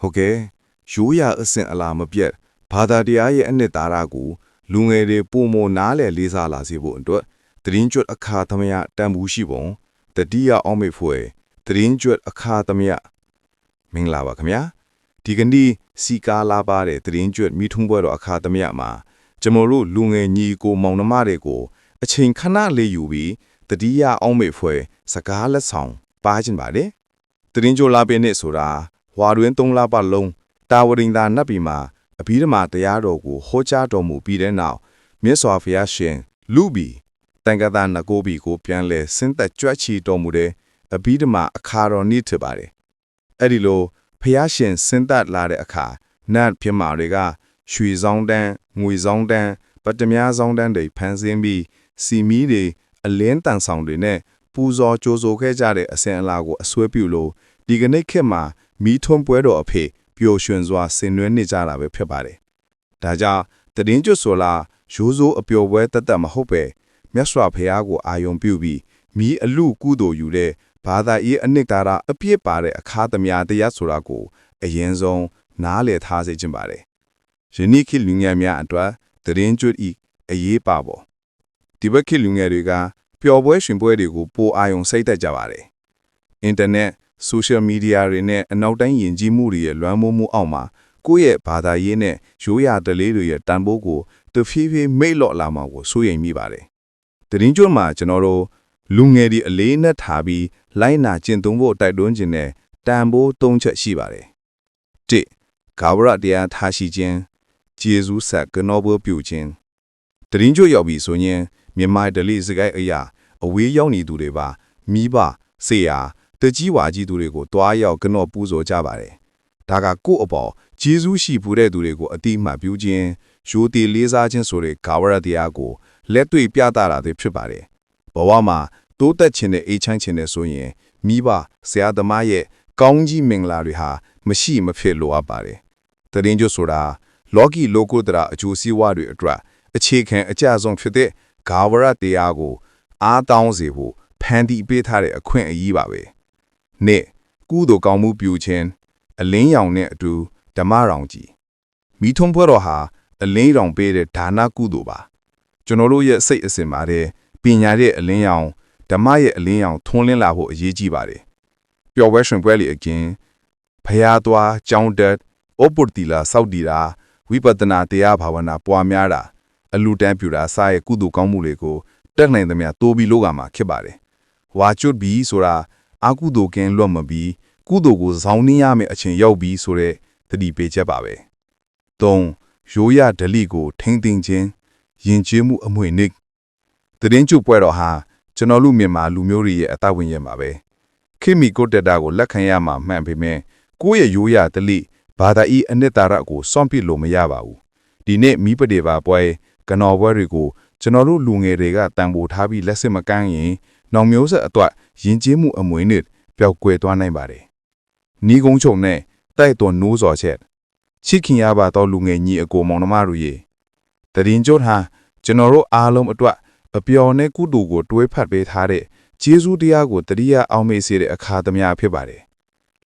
ဟုတ်ကဲ့ရိုးရာအစဉ်အလာမပြတ်ဘာသာတရားရဲ့အနှစ်သာရကိုလူငယ်တွေပုံမနားလည်လေးစားလာစေဖို့အတွက်သတရင်ကျွတ်အခါသမယတန်ဘူးရှိပုံတတိယအောင်မေဖွယ်သတရင်ကျွတ်အခါသမယမင်္ဂလာပါခင်ဗျာဒီကနေ့စီကာလာပါတဲ့သတရင်ကျွတ်မိထုံးပွဲတော်အခါသမယမှာကျွန်တော်တို့လူငယ်ညီကိုမောင်နှမတွေကိုအချိန်ခဏလေးယူပြီးတတိယအောင်မေဖွယ်စကားလက်ဆောင်ပါခြင်းပါတယ်သတရင်ကျွတ်လာပင်နဲ့ဆိုတာ ဝါတွင်၃လပတ်လုံးတာဝရင်သာနတ်ပြည်မှာအဘိဓမ္မာတရားတော်ကိုဟောကြားတော်မူပြီးတဲ့နောက်မြတ်စွာဘုရားရှင် လူဘီတန်ကသာနဂိုဘီကိုပြန်လဲဆင်းသက်ကြွချီတော်မူတဲ့အဘိဓမ္မာအခါတော်နေ့ထပါတယ်အဲ့ဒီလိုဘုရားရှင်ဆင်းသက်လာတဲ့အခါနတ်ပြမာတွေကရွှေဆောင်တန်းငွေဆောင်တန်းပတ္တမြားဆောင်တန်းတွေဖန်ဆင်းပြီးစီမီတွေအလင်းတန်ဆောင်တွေနဲ့ပူဇော်ကြိုးဆိုခဲ့ကြတဲ့အစဉ်အလာကိုအစွဲပြုလို့ဒီကနေ့ခေတ်မှာ မီးထွန်းပွဲတော်အဖေပျော်ရွှင်စွာဆင်နွှဲနေကြတာပဲဖြစ်ပါတယ်။ဒါကြောင့်တည်င်းကျွတ်ဆိုလာရိုးစိုးအပျော်ပွဲတက်တက်မဟုတ်ပဲမြတ်စွာဘုရားကိုအာယုံပြုပြီးမီးအလူကုသိုလ်ယူတဲ့ဘာသာရေးအနှစ်သာရအပြည့်ပါတဲ့အခါသမယတရားဆိုတာကိုအရင်ဆုံးနားလည်ထားစေချင်ပါတယ်။ယနေ့ခေတ်လူငယ်များအတွက်တည်င်းကျွတ်ဤအရေးပါပေါ်ဒီဘက်ခေတ်လူငယ်တွေကပျော်ပွဲရှင်ပွဲတွေကိုပိုအာယုံစိတ်သက်ကြပါတယ်။အင်တာနက် social media တွေနဲ့အနောက်တိုင်းယဉ်ကျေးမှုတွေရဲ့လွှမ်းမိုးမှုအောက်မှာကိုယ့်ရဲ့ဘာသာရေးနဲ့ရိုးရာဓလေ့တွေရဲ့တန်ဖိုးကိုတဖြည်းဖြည်းမိတ်လော့လာမှာကိုစိုးရိမ်မိပါတယ်။တရင်ကျွန်းမှာကျွန်တော်တို့လူငယ်ဒီအလေးနဲ့ထားပြီးလိုက်နာကျင့်သုံးဖို့တိုက်တွန်းခြင်းနဲ့တန်ဖိုးသုံးချက်ရှိပါတယ်။၁ကာဝရတရားထားရှိခြင်းကျေးဇူးဆက်ကနောဘပြုခြင်းတရင်ကျွန်းရောက်ပြီဆိုရင်မြန်မာဓလေ့စကားအရာအဝေးရောက်နေသူတွေပါမိဘဆေးယာ တကြီးဝါကြီးသူတွေကိုတွားရောက်ကနော့ပူဇော်ကြပါတယ်။ဒါကကိုယ့်အပေါ်ဂျေဇုရှိဖူးတဲ့သူတွေကိုအတိအမှတ်ပြုခြင်းရိုးတီလေးစားခြင်းဆိုတဲ့ကာဝရတရားကိုလက်တွေ့ပြသတာတွေဖြစ်ပါတယ်။ဘဝမှာတိုးတက်ခြင်းနဲ့အေးချမ်းခြင်းနဲ့ဆိုရင်မိဘဆရာသမားရဲ့ကောင်းကြီးမင်္ဂလာတွေဟာမရှိမဖြစ်လိုအပ်ပါတယ်။တရင်ကျဆိုတာလောကီလောကုတ္တရာအကျိုးစီးပွားတွေအတွက်အခြေခံအကျဆုံးဖြစ်တဲ့ဂါဝရတရားကိုအားတောင်းစေဖို့ဖန်တီးပေးထားတဲ့အခွင့်အရေးပါပဲ။ နှစ်ကုသိုလ်ကောင်းမှုပြုခြင်းအလင်းရောင်နဲ့အတူဓမ္မရောင်ကြီးမိထုံဖွဲ့တော်ဟာအလင်းရောင်ပေးတဲ့ဒါနကုသိုလ်ပါကျွန်တော်တို့ရဲ့စိတ်အစဉ်ပါတယ်ပညာရဲ့အလင်းရောင်ဓမ္မရဲ့အလင်းရောင်ထွန်းလင်းလာဖို့အရေးကြီးပါတယ်ပျော်ပွဲရှင်ပွဲလီအကင်းဖရာသွားကြောင်းတက်ဩပုတ္တိလာစောက်တီတာဝိပဿနာတရားဘာဝနာပွားများတာအလူတန်းပြူတာစရဲ့ကုသိုလ်ကောင်းမှုတွေကိုတက်နိုင်သမျှတိုးပြီးလို့ကမှာဖြစ်ပါတယ်ဝါကျွတ်ဘီဆိုတာ အာကုသိုလ်ကင်းလွတ်မပြီးကုသိုလ်ကိုဇောင်းနှင်းရမယ့်အချိန်ရောက်ပြီးဆိုတဲ့သတိပေးချက်ပါပဲ၃ရိုးရဓလိကို ထိမ့်သိမ်းခြင်းယဉ်ကျေးမှုအမွေနိတရင်ကျုပ်ပွဲတော်ဟာကျွန်တော်လူမြန်မာလူမျိုးတွေရဲ့အသက်ဝင်ရမှာပဲခိမီကိုတက်တာကိုလက်ခံရမှာမှန်ပေမဲ့ကိုယ့်ရဲ့ရိုးရဓလိဘာသာဤအနှစ်သာရကိုစွန့်ပစ်လို့မရပါဘူးဒီနေ့မိပဒေပါပွဲကနော်ပွဲတွေကိုကျွန်တော်တို့လူငယ်တွေကတန်ဖိုးထားပြီးလက်စစ်မကမ်းရင် နောင်မျိုးဆက်အတွက်ယဉ်ကျေးမှုအမွေနဲ့ပျောက်ကွယ်သွားနိုင်ပါတယ်။နီးကုန်းချုံနဲ့တိုက်တော်နိုးစော်ချက်ချစ်ခင်ရပါတော့လူငယ်ညီအကိုမောင်နှမတို့ရေတရင်ကျိုးဟာကျွန်တော်တို့အားလုံးအတွက်အပျော်နဲ့ကုတူကိုတွဲဖက်ပေးထားတဲ့ဂျေဇုတရားကိုတတိယအောင်မေ့စေတဲ့အခါသမယဖြစ်ပါတယ်